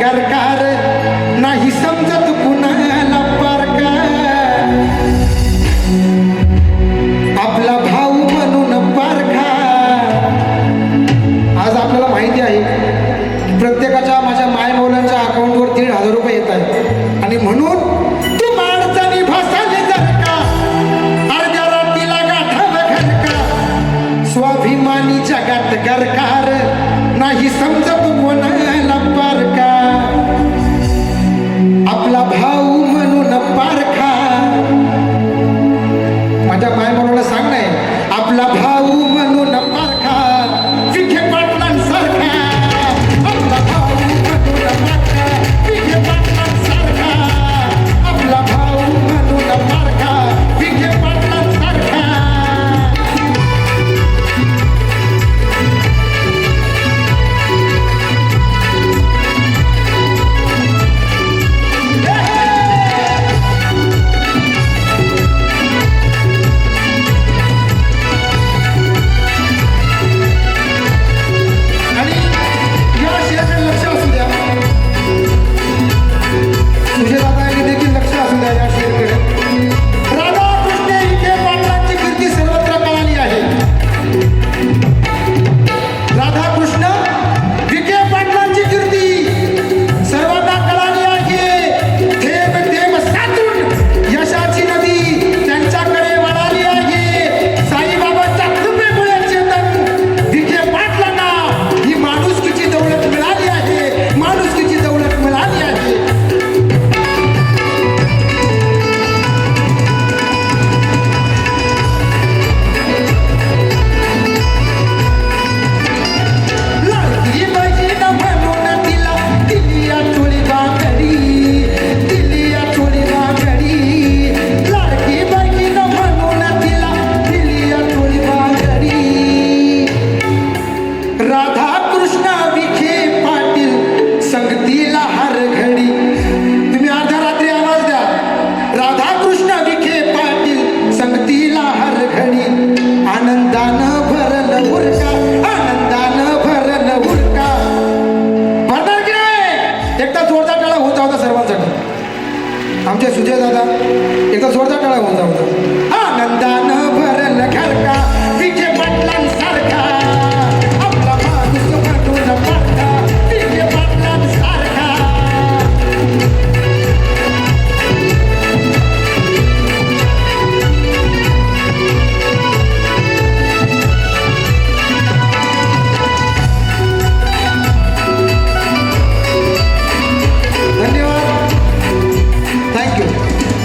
जगात गरकार नाही समजत कुणाला पारकार. आपला भाऊ म्हणून पारखा. आज आपल्याला माहिती आहे प्रत्येकाच्या माझ्या माय मौलांच्या अकाउंटवर दीड हजार रुपये येत आहेत. आमच्या सुजयदादा एका जोरदार टाळा होऊन जाऊ.